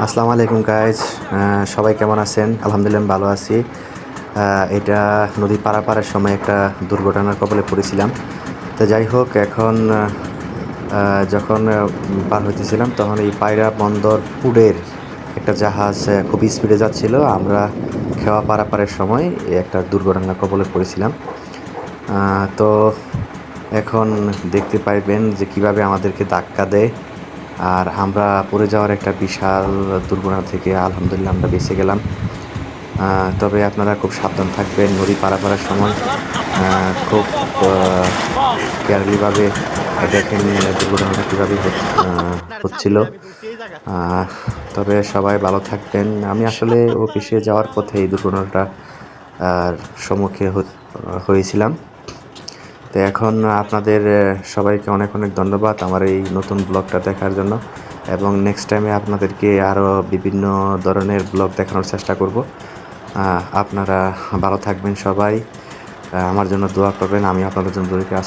আসসালামু আলাইকুম গাইজ সবাই কেমন আছেন? আলহামদুলিল্লাহ, ভালো আছি। এটা নদী পারাপারের সময় একটা দুর্ঘটনার কবলে পড়েছিলাম। তো যাই হোক, এখন যখন পার হইতেছিলাম, তখন এই পায়রা বন্দর পুডের একটা জাহাজ খুব স্পিডে যাচ্ছিল। আমরা খেওয়া পারাপারের সময় একটা দুর্ঘটনার কবলে পড়েছিলাম। তো এখন দেখতে পাইবেন যে কীভাবে আমাদেরকে ধাক্কা দেয়। আর আমরা পড়ে যাওয়ার একটা বিশাল দুর্ঘটনা থেকে আলহামদুলিল্লাহ আমরা বেঁচে গেলাম। তবে আপনারা খুব সাবধান থাকবেন, নদী পারাপারের সময়। খুব কেয়ারলিভাবে দেখেন দুর্ঘটনাটা কীভাবে হচ্ছিল। তবে সবাই ভালো থাকবেন। আমি আসলে অফিসে যাওয়ার পথে এই দুর্ঘটনাটা আর সম্মুখে হ- হয়েছিলাম। তো এখন আপনাদের সবাইকে অনেক অনেক ধন্যবাদ আমার এই নতুন ব্লগটা দেখার জন্য। এবং নেক্সট টাইমে আপনাদেরকে আরও বিভিন্ন ধরনের ব্লগ দেখানোর চেষ্টা করব। আপনারা ভালো থাকবেন সবাই। আমার জন্য দোয়া করবেন, আমি আপনাদের জন্য দোয়া